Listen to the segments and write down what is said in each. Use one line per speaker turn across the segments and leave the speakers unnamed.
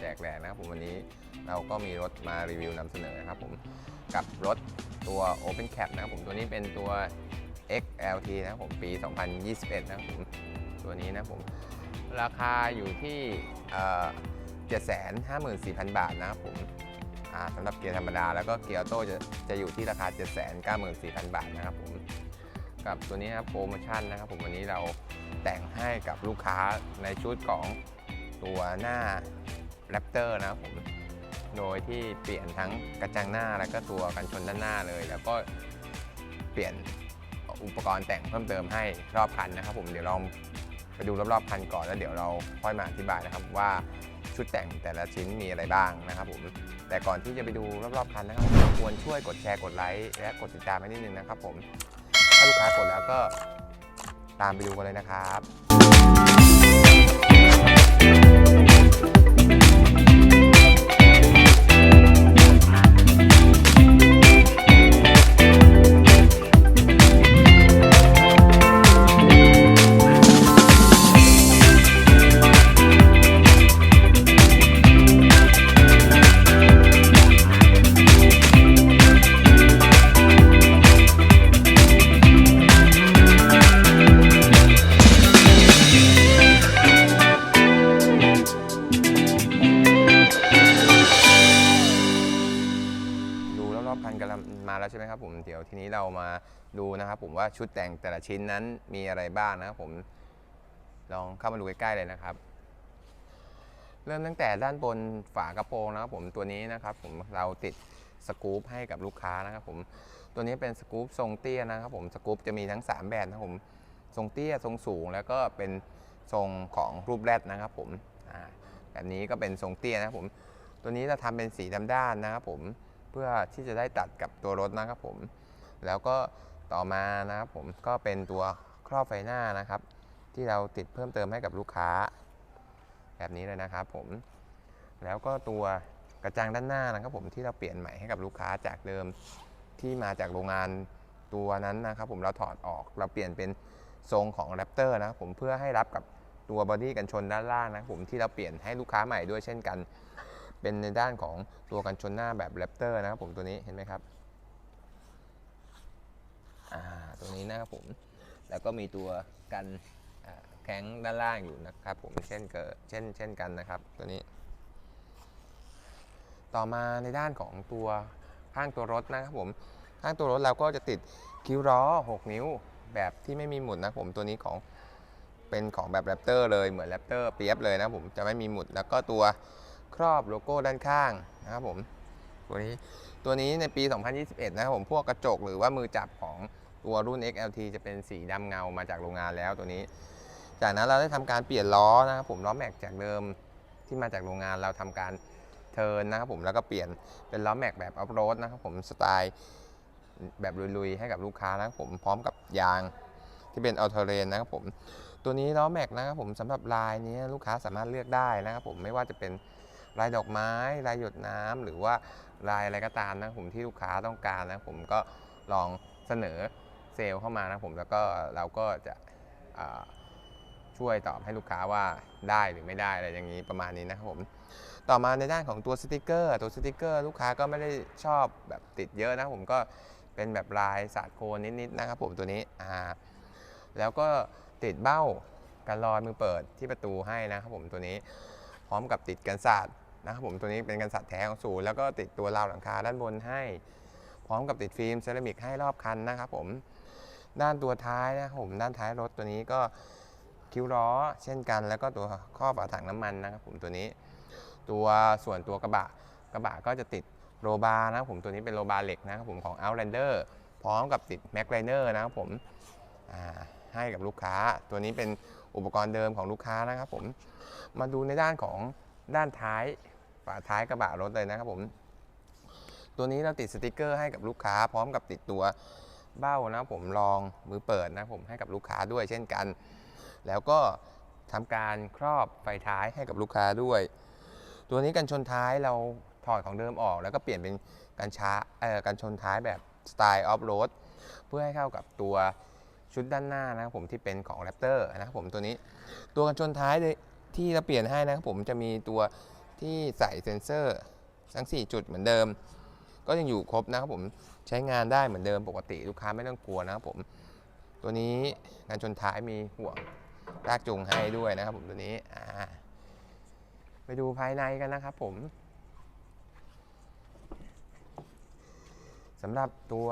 แจกแรงนะครับผมวันนี้เราก็มีรถมารีวิวนำเสนอนะครับผมกับรถตัว Open Cap นะครับผมตัวนี้เป็นตัว XLT นะครับผมปี 2021 นะครับผมตัวนี้นะครับผมราคาอยู่ที่เอ่อ754,000 บาทนะครับผมสำหรับเกียร์ธรรมดาแล้วก็เกียร์ออโต้จะจะอยู่ที่ราคา 794,000 บาทนะครับผมกับตัวนี้นะครับโปรโมชั่นนะครับผมวันนี้เราแต่งให้กับลูกค้าในชุดของตัวหน้า Raptor นะครับผมโดยที่เปลี่ยนทั้งกระจังหน้าแล้วก็ตัวกันชนด้านหน้าเลย แล้วก็เปลี่ยนอุปกรณ์แต่งเพิ่มเติมให้รอบคันนะครับ ผมเดี๋ยวลองไปดูรอบๆคันก่อนแล้วเดี๋ยวเราค่อยมาอธิบายนะครับว่าชุดแต่งแต่ละชิ้นมีอะไรบ้างนะครับผมแต่ก่อนที่จะไปดูรอบๆคันนะครับควรช่วยกดแชร์กดไลค์และกดติดตามให้นิดนึงนะครับผมถ้าลูกค้ากดแล้วก็ตามไปดูกันเลยนะครับ แล้วใช่ไหมครับผมเดี๋ยวทีนี้เรามาดูนะครับ ผมว่าชุดแต่งแต่ละชิ้นนั้นมีอะไรบ้างนะครับผมลองเข้ามาดูใกล้ๆเลยนะครับ เริ่มตั้งแต่ด้านบนฝากระโปรงนะครับ ผมตัวนี้นะครับ ผมเราติดสกู๊ปให้กับลูกค้านะครับ ผมตัวนี้เป็นสกู๊ปทรงเตี้ยนะครับ ผมสกู๊ปจะมีทั้ง 3 แบบนะครับผมทรงเตี้ยทรงสูง แล้วก็เป็นทรงของรูปแรดนะครับ ผมแบบนี้ก็เป็นทรงเตี้ยนะครับผมตัวนี้เราทำเป็นสีดำด้านนะครับผม เพื่อที่จะได้ตัดกับตัวรถนะครับผม แล้วก็ต่อมานะครับผมก็เป็นตัวครอบไฟหน้านะครับ ที่เราติดเพิ่มเติมให้กับลูกค้า แบบนี้เลยนะครับผม แล้วก็ตัวกระจังด้านหน้านะครับผมที่เราเปลี่ยนใหม่ให้กับลูกค้าจากเดิมที่มาจากโรงงานตัวนั้นนะครับผมเราถอดออกเราเปลี่ยนเป็นทรงของแรปเตอร์นะครับผมเพื่อให้รับกับตัวบอดี้กันชนด้านล่างนะครับผมที่เราเปลี่ยนให้ลูกค้าใหม่ด้วยเช่นกัน เป็นในด้านของตัวกันชนหน้าแบบแรปเตอร์นะครับผมตัวนี้เห็นไหมครับตัวนี้นะครับผม แล้วก็มีตัวกันแข้งด้านล่างอยู่นะครับผมเช่นเกิดเช่นเช่นกันนะครับตัวนี้ ต่อมาในด้านของตัวข้างตัวรถนะครับผมข้างตัวรถเราก็จะติดคิ้วล้อ 6 นิ้วแบบที่ไม่มีหมุดนะครับผมตัวนี้ของเป็นของแบบแรปเตอร์เลยเหมือนแรปเตอร์เปียบเลยนะครับผมจะไม่มีหมุดแล้วก็ตัว ครอบโลโก้ด้านข้างนะครับผมตัวนี้ตัวนี้ในปี 2021 นะครับผมพวกกระจกหรือว่ามือจับของตัวรุ่น XLT จะเป็นสีดำเงามาจากโรงงานแล้วตัวนี้ จากนั้นเราได้ทำการเปลี่ยนล้อนะครับผมล้อแม็กจากเดิมที่มาจากโรงงานเราทำการเทิร์นนะครับผมแล้วก็เปลี่ยนเป็นล้อแม็กแบบออฟโรดนะครับผมสไตล์แบบลุยๆให้กับลูกค้านะครับผมพร้อมกับยางที่เป็นอัลเทเรนนะครับผมตัวนี้ล้อแม็กนะครับผมสำหรับลายนี้ลูกค้าสามารถเลือกได้นะครับผมไม่ว่าจะเป็น ลายดอกไม้ ลายหยดน้ำหรือว่าลายอะไรก็ตามนะผมที่ลูกค้าต้องการนะผมก็ลองเสนอเซลล์เข้ามานะผมแล้วก็เราก็จะช่วยตอบให้ลูกค้าว่าได้หรือไม่ได้อะไรอย่างนี้ประมาณนี้นะครับผมต่อมาในด้านของตัวสติกเกอร์ ตัวสติกเกอร์ ลูกค้าก็ไม่ได้ชอบแบบติดเยอะนะผมก็เป็นแบบลายสาดโคนนิดๆนะครับผมตัวนี้อ่าแล้วก็ติดเบ้ากันรอยมือเปิดที่ประตูให้นะครับผมตัวนี้ พร้อมกับติดกันสาด นะครับผมตัวนี้เป็นกันสาดแท้ของศูนย์แล้วก็ติดตัวราวหลังคาด้านบนให้ พร้อมกับติดฟิล์มเซรามิกให้รอบคันนะครับผมด้านตัวท้ายนะครับผมด้านท้ายรถตัวนี้ก็คิ้วล้อเช่นกัน แล้วก็ตัวข้อฝาถังน้ำมันนะครับผมตัวนี้ ตัวส่วนตัวกระบะกระบะก็จะติดโรบาร์นะครับผมตัวนี้เป็นโรบาร์เหล็กนะครับผมของ Outlander พร้อมกับติด m a c l i n e r นะครับผมให้กับลูกค้า ตัวนี้เป็นอุปกรณ์เดิมของลูกค้านะครับผมมาดูในด้านของด้านท้าย ฝาท้ายกระบะรถเลยนะครับผม ตัวนี้เราติดสติกเกอร์ให้กับลูกค้า พร้อมกับติดตัวเบ้านะผมรองมือเปิดนะผมให้กับลูกค้าด้วยเช่นกัน แล้วก็ทำการครอบไฟท้ายให้กับลูกค้าด้วย ตัวนี้กันชนท้ายเราถอดของเดิมออก แล้วก็เปลี่ยนเป็นกันช้าเอ่อกันชนท้ายแบบสไตล์ออฟโรดเพื่อให้เข้ากับตัวชุดด้านหน้านะครับผมที่เป็นของแรปเตอร์นะครับผมตัวนี้ ตัวกันชนท้ายที่เราเปลี่ยนให้นะครับผมจะมีตัว ที่ใส่เซ็นเซอร์ทั้ง 4 จุดเหมือนเดิม ก็ยังอยู่ครบนะครับผมใช้งานได้เหมือนเดิมปกติลูกค้าไม่ต้องกลัวนะครับผมตัวนี้งานชนท้ายมีห่วงลากจูงให้ด้วยนะครับผมตัวนี้อ่าไปดูภายในกันนะครับผมสำหรับตัว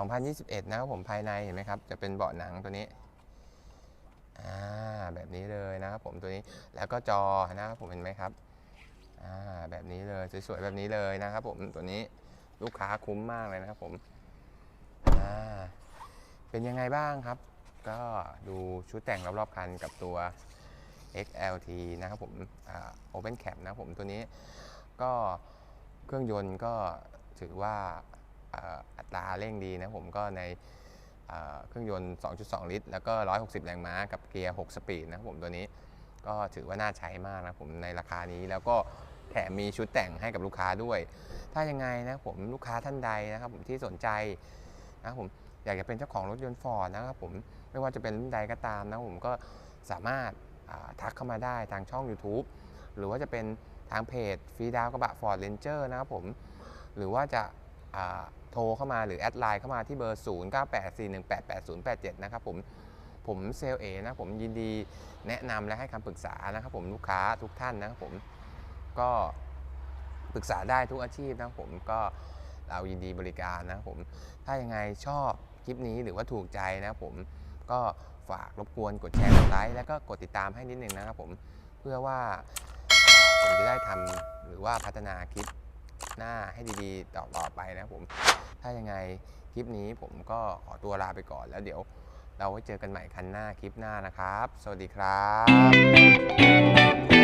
2021 นะครับผมภายในเห็นไหมครับ จะเป็นเบาะหนังตัวนี้อ่าแบบนี้เลยนะครับผมตัวนี้แล้วก็จอนะครับผมเห็นไหมครับ อ่าแบบนี้เลยสวยๆแบบนี้เลยนะครับผมตัวนี้ลูกค้าคุ้มมากเลยนะครับผมอ่าเป็นยังไงบ้างครับ ก็ดูชุดแต่งรอบๆคันกับตัว XLT นะครับผมอ่า Open Cap นะครับผมตัวนี้ก็เครื่องยนต์ก็ถือว่าอัตราเร่งดีนะผมก็ในเครื่องยนต์ 2.2 ลิตร แล้วก็ 160 แรงม้ากับเกียร์ 6 สปีดนะครับผมตัวนี้ ก็ถือว่าน่าใช้มากนะผมในราคานี้แล้วก็แถมมีชุดแต่งให้กับลูกค้าด้วย ถ้ายังไงนะผมลูกค้าท่านใดนะครับ ผมที่สนใจนะครับผมอยากจะเป็นเจ้าของรถยนต์ฟอร์ดนะครับผมไม่ว่าจะเป็นรุ่นใดก็ตามนะผมก็สามารถาทักเข้ามาได้ทางช่อง YouTube หรือว่าจะเป็นทางเพจฟรีดาวกระบะฟอร์ดเรนเจอร์นะครับผมหรือว่าจะาโทรเข้ามาหรือแอดไลน์เข้ามาที่เบอร์ 0984188087 นะครับผม ผมเซลเอนะผมยินดีแนะนำและให้คำปรึกษานะครับผมลูกค้าทุกท่านนะครับผมก็ปรึกษาได้ทุกอาชีพนะครับผมก็เรายินดีบริการนะครับผมถ้ายังไงชอบคลิปนี้หรือว่าถูกใจนะครับผมก็ฝากรบกวนกดแชร์กดไลค์แล้วก็กดติดตามให้นิดนึงนะครับผมเพื่อว่าผมจะได้ทำหรือว่าพัฒนาคลิปหน้าให้ดีๆต่อต่อไปนะครับผมถ้ายังไงคลิปนี้ผมก็ขอตัวลาไปก่อนแล้วเดี๋ยว เราไว้เจอกันใหม่คันหน้าคลิปหน้านะครับ สวัสดีครับ